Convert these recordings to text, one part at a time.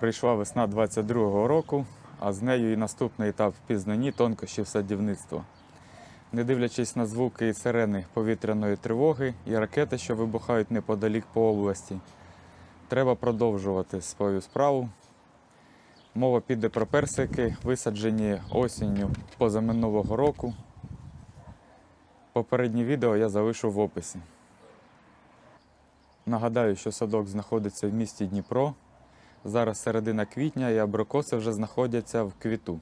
Прийшла весна 22-го року, а з нею і наступний етап в пізнанні тонкощів садівництва. Не дивлячись на звуки і сирени повітряної тривоги і ракети, що вибухають неподалік по області, треба продовжувати свою справу. Мова піде про персики, висаджені осінню позаминулого року. Попереднє відео я залишу в описі. Нагадаю, що садок знаходиться в місті Дніпро. Зараз середина квітня і абрикоси вже знаходяться в квіту.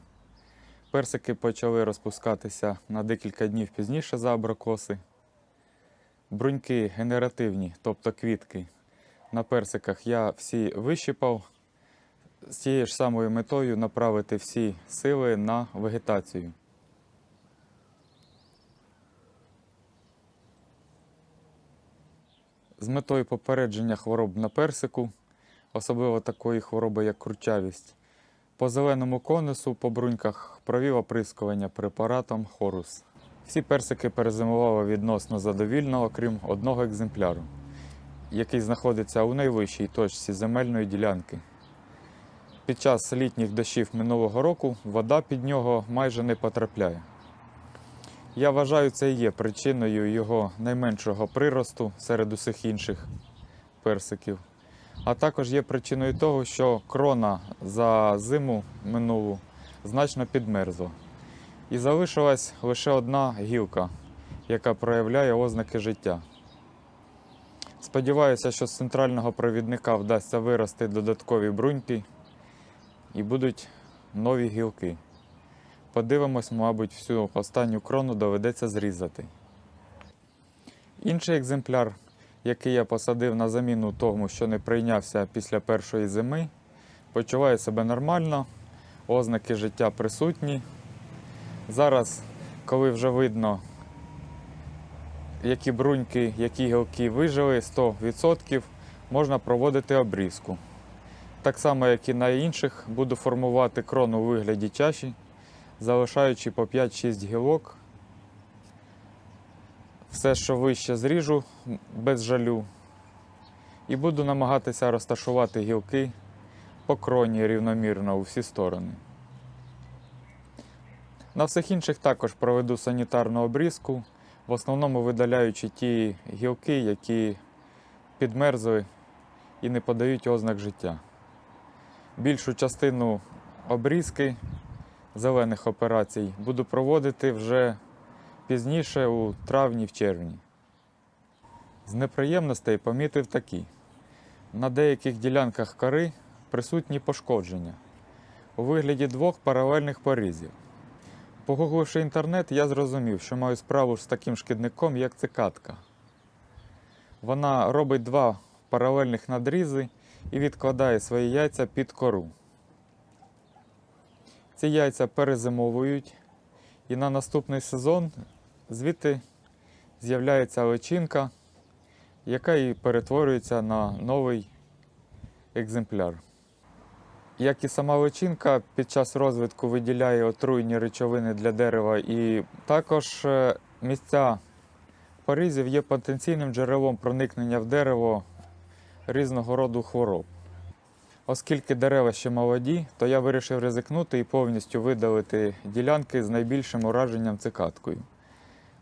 Персики почали розпускатися на декілька днів пізніше за абрикоси. Бруньки генеративні, тобто квітки, на персиках я всі вищипав з тією ж самою метою направити всі сили на вегетацію. З метою попередження хвороб на персику, особливо такої хвороби, як кручавість, по зеленому конусу по бруньках провів оприскування препаратом Хорус. Всі персики перезимували відносно задовільно, окрім одного екземпляру, який знаходиться у найвищій точці земельної ділянки. Під час літніх дощів минулого року вода під нього майже не потрапляє. Я вважаю, це і є причиною його найменшого приросту серед усіх інших персиків. А також є причиною того, що крона за зиму минулу значно підмерзла. І залишилась лише одна гілка, яка проявляє ознаки життя. Сподіваюся, що з центрального провідника вдасться вирости додаткові бруньки і будуть нові гілки. Подивимось, мабуть, всю останню крону доведеться зрізати. Інший екземпляр, який я посадив на заміну тому, що не прийнявся після першої зими, почуває себе нормально, ознаки життя присутні. Зараз, коли вже видно, які бруньки, які гілки вижили 100%, можна проводити обрізку. Так само, як і на інших, буду формувати крону у вигляді чаші, залишаючи по 5-6 гілок. Все, що вище зріжу без жалю. І буду намагатися розташувати гілки по кроні рівномірно у всі сторони. На всіх інших також проведу санітарну обрізку, в основному видаляючи ті гілки, які підмерзли і не подають ознак життя. Більшу частину обрізки зелених операцій буду проводити вже пізніше у травні в червні. З неприємностей помітив такі: на деяких ділянках кори присутні пошкодження у вигляді двох паралельних порізів. Погугливши інтернет, я зрозумів, що маю справу з таким шкідником, як цикатка. Вона робить два паралельних надрізи і відкладає свої яйця під кору. Ці яйця перезимовують, і на наступний сезон звідти з'являється личинка, яка і перетворюється на новий екземпляр. Як і сама личинка під час розвитку виділяє отруйні речовини для дерева, і також е, місця порізів є потенційним джерелом проникнення в дерево різного роду хвороб. Оскільки дерева ще молоді, то я вирішив ризикнути і повністю видалити ділянки з найбільшим ураженням цикаткою,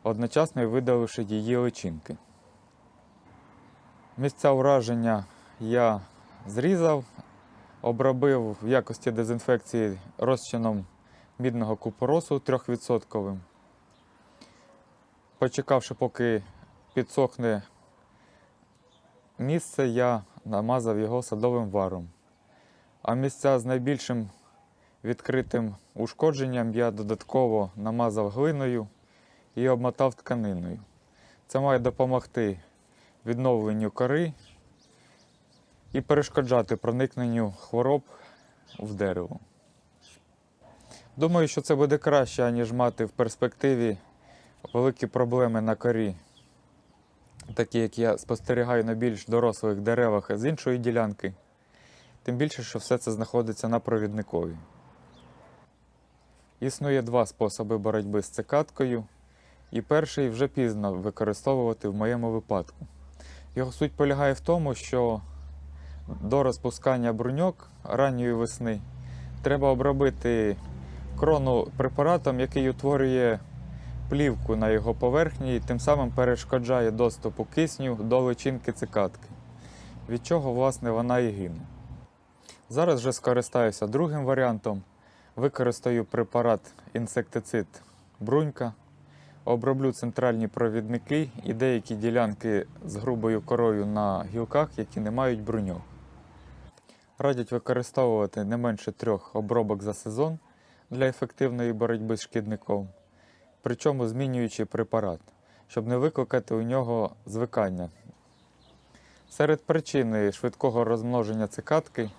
одночасно видаливши її личинки. Місця ураження я зрізав, обробив в якості дезінфекції розчином мідного купоросу 3%. Почекавши, поки підсохне місце, я намазав його садовим варом. А місця з найбільшим відкритим ушкодженням я додатково намазав глиною і обмотав тканиною. Це має допомогти відновленню кори і перешкоджати проникненню хвороб в дерево. Думаю, що це буде краще, аніж мати в перспективі великі проблеми на корі, такі як я спостерігаю на більш дорослих деревах з іншої ділянки. Тим більше, що все це знаходиться на провідникові. Існує два способи боротьби з цикаткою, і перший вже пізно використовувати в моєму випадку. Його суть полягає в тому, що до розпускання бруньок ранньої весни треба обробити крону препаратом, який утворює плівку на його поверхні і тим самим перешкоджає доступу кисню до личинки цикадки, від чого, власне, вона і гине. Зараз вже скористаюся другим варіантом. Використаю препарат інсектицид брунька, оброблю центральні провідники і деякі ділянки з грубою корою на гілках, які не мають бруньок. Радять використовувати не менше трьох обробок за сезон для ефективної боротьби з шкідником, причому змінюючи препарат, щоб не викликати у нього звикання. Серед причин швидкого розмноження цикадки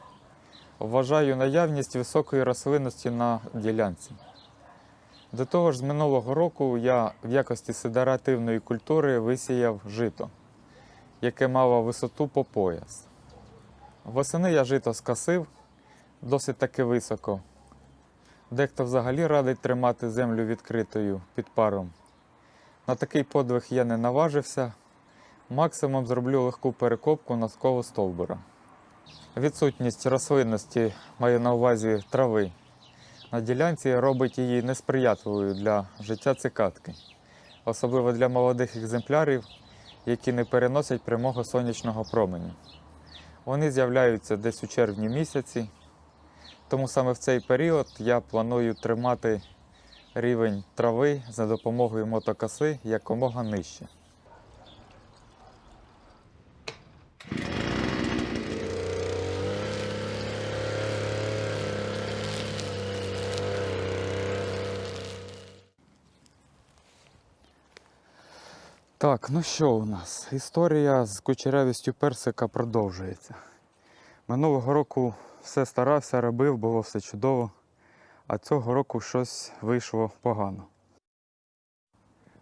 вважаю наявність високої рослинності на ділянці. До того ж, з минулого року я в якості седеративної культури висіяв жито, яке мало висоту по пояс. Восени я жито скосив досить таки високо. Дехто взагалі радить тримати землю відкритою під паром. На такий подвиг я не наважився. Максимум зроблю легку перекопку навколо стовбура. Відсутність рослинності маю на увазі трави. На ділянці робить її несприятливою для життя цикадки, особливо для молодих екземплярів, які не переносять прямого сонячного променю. Вони з'являються десь у червні місяці, тому саме в цей період я планую тримати рівень трави за допомогою мотокоси якомога нижче. Так, ну що у нас? Історія з кучерявістю персика продовжується. Минулого року все старався, робив, було все чудово, а цього року щось вийшло погано.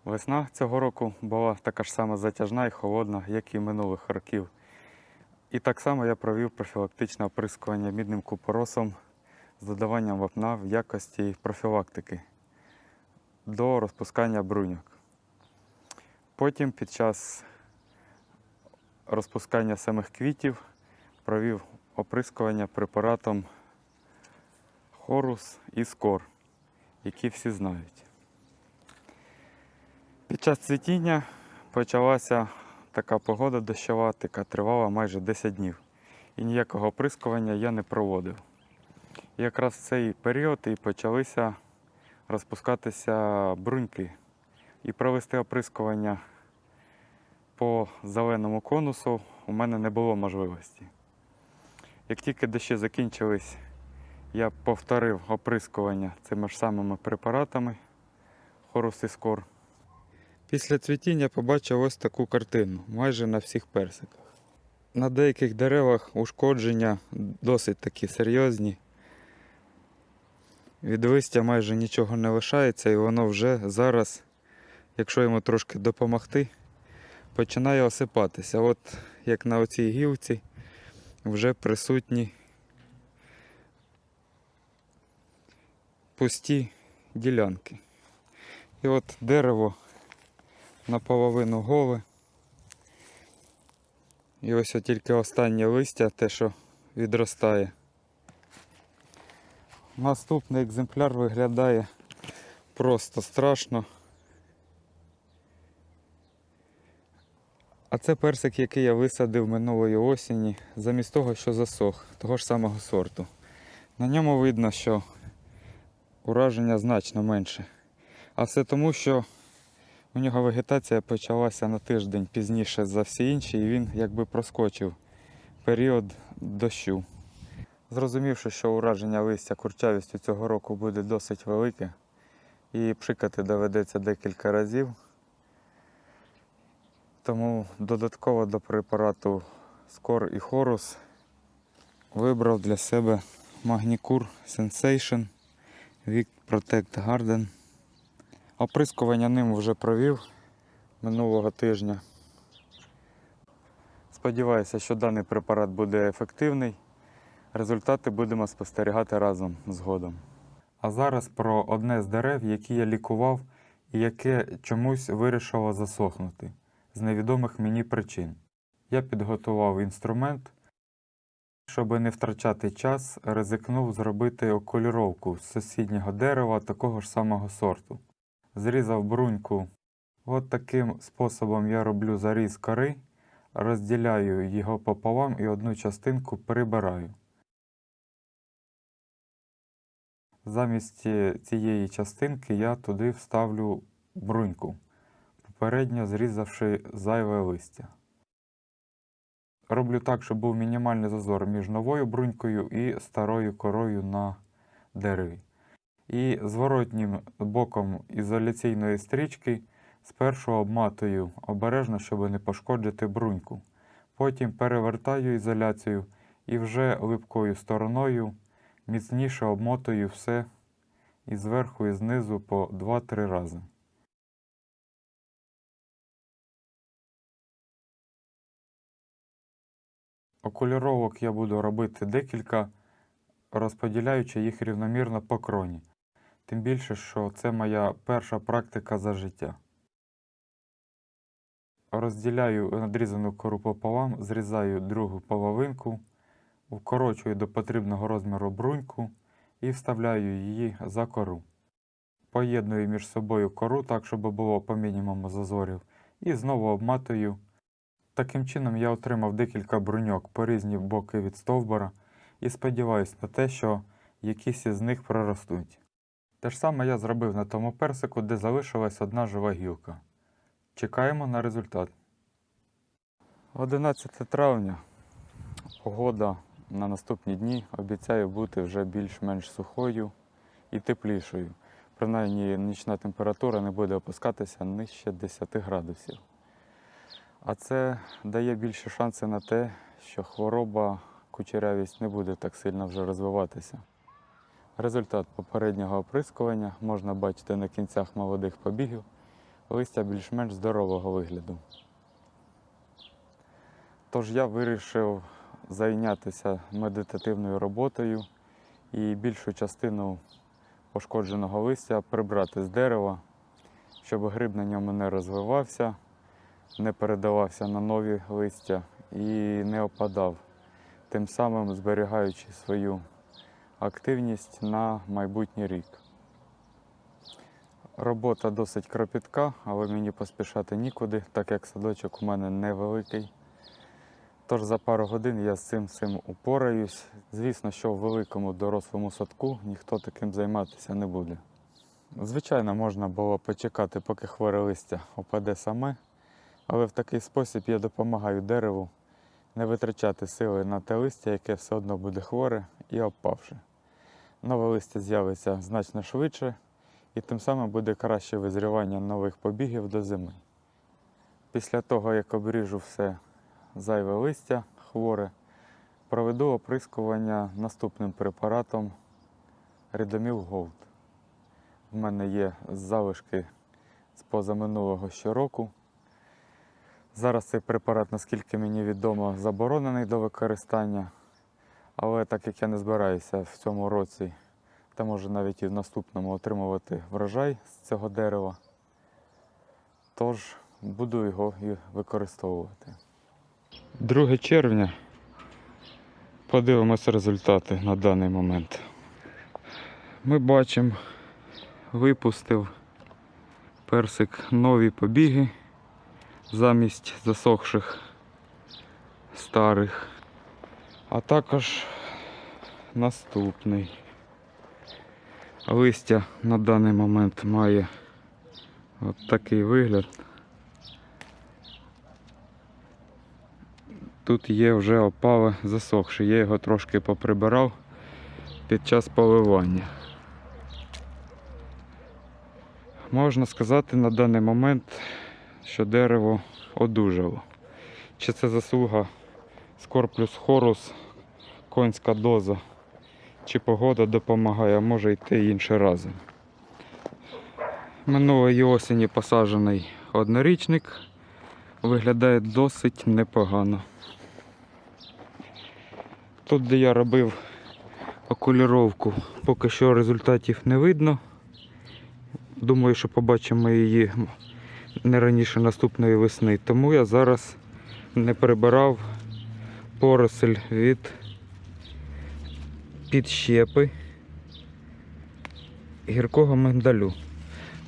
Весна цього року була така ж сама затяжна і холодна, як і минулих років. І так само я провів профілактичне оприскування мідним купоросом з додаванням вапна в якості профілактики до розпускання бруньок. Потім під час розпускання самих квітів провів оприскування препаратом Хорус і Скор, які всі знають. Під час цвітіння почалася така погода дощова, яка тривала майже 10 днів. І ніякого оприскування я не проводив. І якраз в цей період і почалися розпускатися бруньки і провести оприскування по зеленому конусу у мене не було можливості. Як тільки дощі закінчились, я повторив оприскування цими ж самими препаратами Хорус і. Після цвітіння побачив ось таку картину майже на всіх персиках. На деяких деревах ушкодження досить такі серйозні. Від листя майже нічого не лишається, і воно вже зараз, якщо йому трошки допомогти, починає осипатися. От як на оцій гілці вже присутні пусті ділянки. І от дерево наполовину голе. І ось тільки останнє листя, те, що відростає. Наступний екземпляр виглядає просто страшно. А це персик, який я висадив минулої осені, замість того, що засох, того ж самого сорту. На ньому видно, що ураження значно менше. А все тому, що у нього вегетація почалася на тиждень пізніше за всі інші, і він якби проскочив період дощу. Зрозумівши, що ураження листя курчавістю цього року буде досить велике, і пшикати доведеться декілька разів. Тому додатково до препарату Скор і Хорус вибрав для себе Magnicure Sensation Vic Protect Garden. Оприскування ним вже провів минулого тижня. Сподіваюся, що даний препарат буде ефективний. Результати будемо спостерігати разом згодом. А зараз про одне з дерев, які я лікував і яке чомусь вирішило засохнути з невідомих мені причин. Я підготував інструмент Щоб не втрачати час, ризикнув зробити окуліровку з сусіднього дерева такого ж самого сорту. Зрізав бруньку. От таким способом я роблю заріз кори, розділяю його пополам і одну частинку прибираю. Замість цієї частинки я туди вставлю бруньку, попередньо зрізавши зайве листя. Роблю так, щоб був мінімальний зазор між новою брунькою і старою корою на дереві. І зворотнім боком ізоляційної стрічки спершу обматую обережно, щоб не пошкоджити бруньку. Потім перевертаю ізоляцію і вже липкою стороною міцніше обмотую все і зверху, і знизу по 2-3 рази. Окуліровок я буду робити декілька, розподіляючи їх рівномірно по кроні. Тим більше, що це моя перша практика за життя. Розділяю надрізану кору пополам, зрізаю другу половинку, вкорочую до потрібного розміру бруньку і вставляю її за кору. Поєдную між собою кору так, щоб було по мінімуму зазорів, і знову обматую. Таким чином я отримав декілька бруньок по різні боки від стовбура і сподіваюся на те, що якісь із них проростуть. Те ж саме я зробив на тому персику, де залишилась одна жива гілка. Чекаємо на результат. 11 травня. Погода на наступні дні обіцяє бути вже більш-менш сухою і теплішою. Принаймні нічна температура не буде опускатися нижче 10 градусів. А це дає більше шанси на те, що хвороба кучерявість не буде так сильно вже розвиватися. Результат попереднього оприскування можна бачити на кінцях молодих побігів листя більш-менш здорового вигляду. Тож я вирішив зайнятися медитативною роботою і більшу частину пошкодженого листя прибрати з дерева, щоб гриб на ньому не розвивався, не передавався на нові листя і не опадав, тим самим зберігаючи свою активність на майбутній рік. Робота досить кропітка, але мені поспішати нікуди, так як садочок у мене невеликий. Тож за пару годин я з цим всім упораюсь. Звісно, що в великому дорослому садку ніхто таким займатися не буде. Звичайно, можна було почекати, поки хворе листя опаде саме, але в такий спосіб я допомагаю дереву не витрачати сили на те листя, яке все одно буде хворе і опавши. Нове листя з'явиться значно швидше, і тим самим буде краще визрівання нових побігів до зими. Після того, як обріжу все зайве листя хворе, проведу оприскування наступним препаратом Рідоміл Gold. В мене є залишки з позаминулого щороку. Зараз цей препарат, наскільки мені відомо, заборонений до використання, але так як я не збираюся в цьому році, та може навіть і в наступному отримувати врожай з цього дерева, тож буду його і використовувати. 2 червня. Подивимося результати на даний момент. Ми бачимо, випустив персик нові побіги замість засохших старих. А також наступний. Листя на даний момент має от такий вигляд. Тут є вже опали засохші, я його трошки поприбирав під час поливання. Можна сказати на даний момент, що дерево одужало. Чи це заслуга Скорплюс хорус, конська доза, чи погода допомагає, а може й те інше разом. Минулої осені посаджений однорічник, виглядає досить непогано. Тут, де я робив окуліровку, поки що результатів не видно. Думаю, що побачимо її не раніше наступної весни. Тому я зараз не прибирав поросль від підщепи гіркого мигдалю.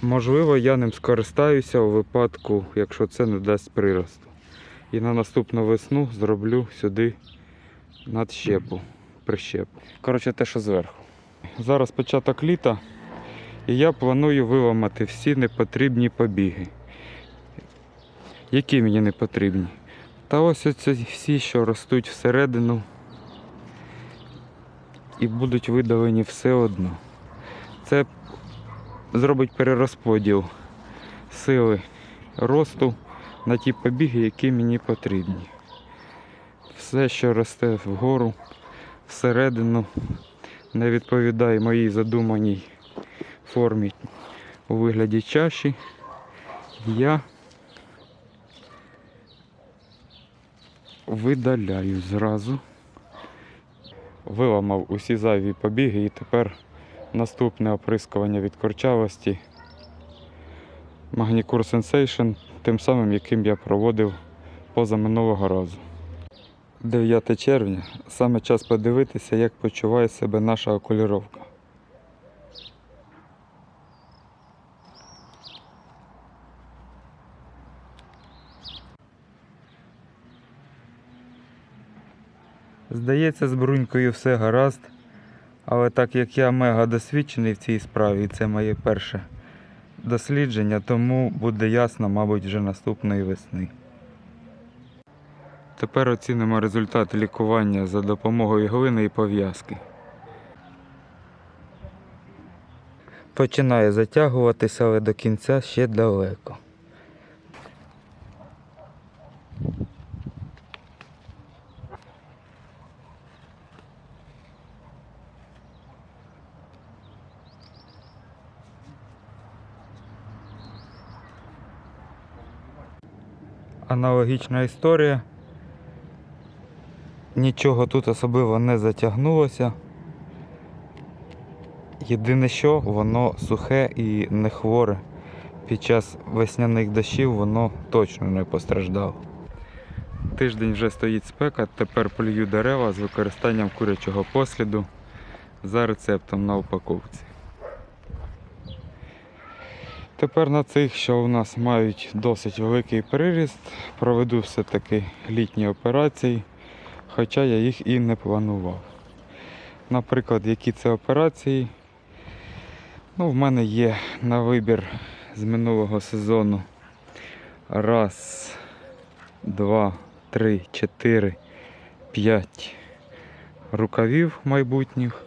Можливо, я ним скористаюся у випадку, якщо це не дасть приросту. І на наступну весну зроблю сюди надщепу, прищепу. Коротше, те, що зверху. Зараз початок літа, і я планую виламати всі непотрібні побіги. Які мені не потрібні? Та ось оці всі, що ростуть всередину і будуть видалені все одно. Це зробить перерозподіл сили росту на ті побіги, які мені потрібні. Все, що росте вгору, всередину, не відповідає моїй задуманій формі у вигляді чаші, я видаляю зразу. Виламав усі зайві побіги і тепер наступне оприскування від корчавості Magnicure Sensation, тим самим, яким я проводив позаминулого разу. 9 червня саме час подивитися, як почуває себе наша окуліровка. Здається, з брунькою все гаразд, але так як я мега досвідчений в цій справі, і це моє перше дослідження, тому буде ясно, мабуть, вже наступної весни. Тепер оцінимо результат лікування за допомогою глини і пов'язки. Починає затягуватися, але до кінця ще далеко. Аналогічна історія. Нічого тут особливо не затягнулося. Єдине, що воно сухе і не хворе. Під час весняних дощів воно точно не постраждало. Тиждень вже стоїть спека, тепер полью дерева з використанням курячого посліду за рецептом на упаковці. Тепер на цих, що у нас мають досить великий приріст, проведу все-таки літні операції, хоча я їх і не планував. Наприклад, які це операції? Ну, в мене є на вибір з минулого сезону. Раз, два, три, чотири, п'ять рукавів майбутніх.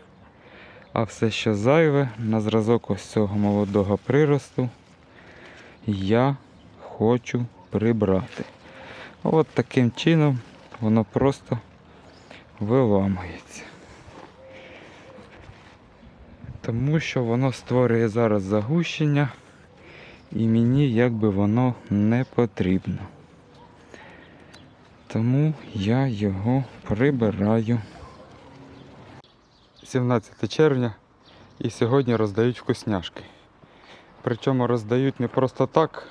А все, що зайве, на зразок ось цього молодого приросту, я хочу прибрати. От таким чином воно просто виламується. Тому що воно створює зараз загущення і мені якби воно не потрібно. Тому я його прибираю. 17 червня і сьогодні роздають вкусняшки. Причому роздають не просто так,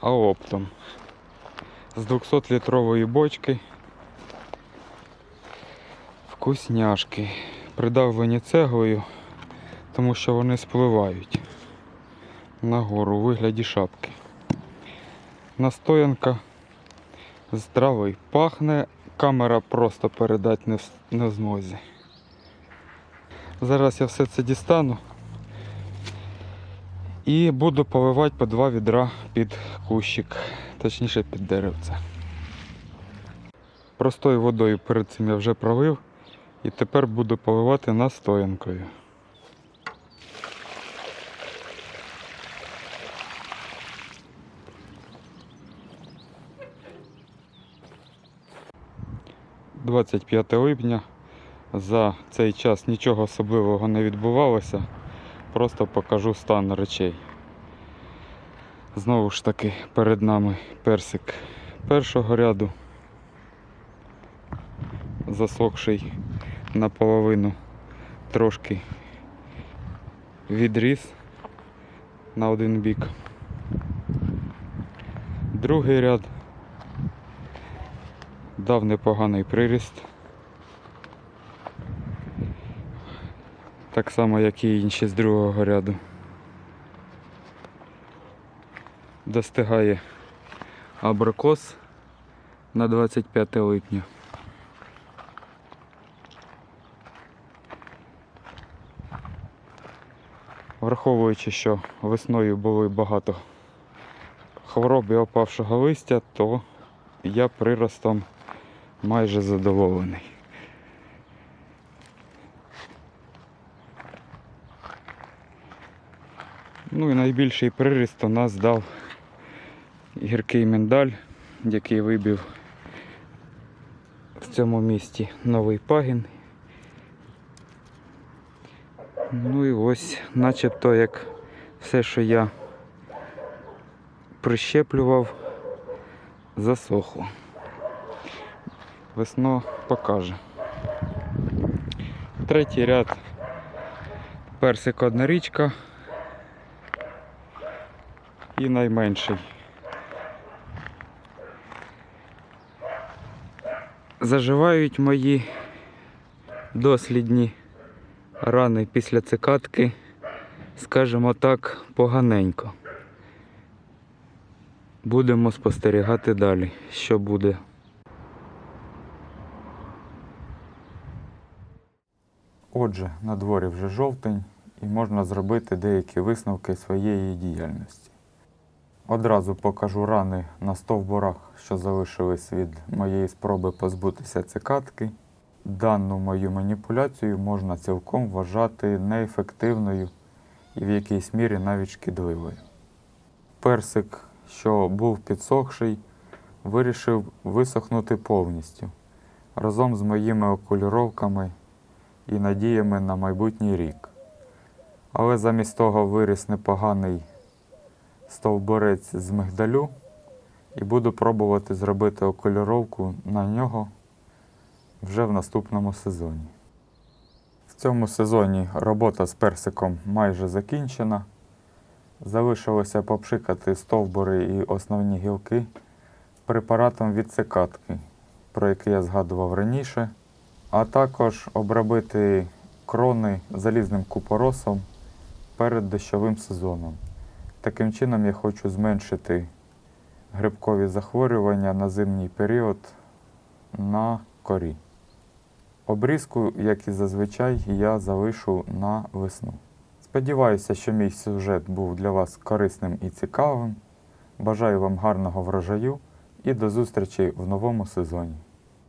а оптом. З 200-літрової бочки вкусняшки. Придавлені цеглою, тому що вони спливають нагору у вигляді шапки. Настоянка з трави пахне, камера просто передати не в, змозі. Зараз я все це дістану і буду поливати по два відра під кущик, точніше під деревце. Простою водою перед цим я вже пролив і тепер буду поливати настоянкою. «25 липня за цей час нічого особливого не відбувалося. Просто покажу стан речей. Знову ж таки, перед нами персик першого ряду, засохший наполовину, трошки відріс на один бік. Другий ряд дав непоганий приріст. Так само, як і інші з другого ряду. Достигає абрикос на 25 липня. Враховуючи, що весною були багато хвороб і опавшого листя, то я приростом майже задоволений. Ну і найбільший приріст у нас дав гіркий миндаль, який вибив в цьому місті новий пагін. Ну і ось, начебто, як все, що я прищеплював, засохло. Весно покаже. Третій ряд персик однорічка і найменший. Заживають мої дослідні рани після цикатки, скажімо так, поганенько. Будемо спостерігати далі, що буде. Отже, на дворі вже жовтень і можна зробити деякі висновки своєї діяльності. Одразу покажу рани на стовбурах, що залишились від моєї спроби позбутися цикатки. Дану мою маніпуляцію можна цілком вважати неефективною і в якійсь мірі навіть шкідливою. Персик, що був підсохший, вирішив висохнути повністю разом з моїми окулюровками і надіями на майбутній рік. Але замість того виріс непоганий стовбурець з мигдалю і буду пробувати зробити окулюровку на нього вже в наступному сезоні. В цьому сезоні робота з персиком майже закінчена. Залишилося попшикати стовбури і основні гілки препаратом від цикатки, про який я згадував раніше, а також обробити крони залізним купоросом перед дощовим сезоном. Таким чином я хочу зменшити грибкові захворювання на зимній період на корі. Обрізку, як і зазвичай, я залишу на весну. Сподіваюся, що мій сюжет був для вас корисним і цікавим. Бажаю вам гарного врожаю і до зустрічі в новому сезоні.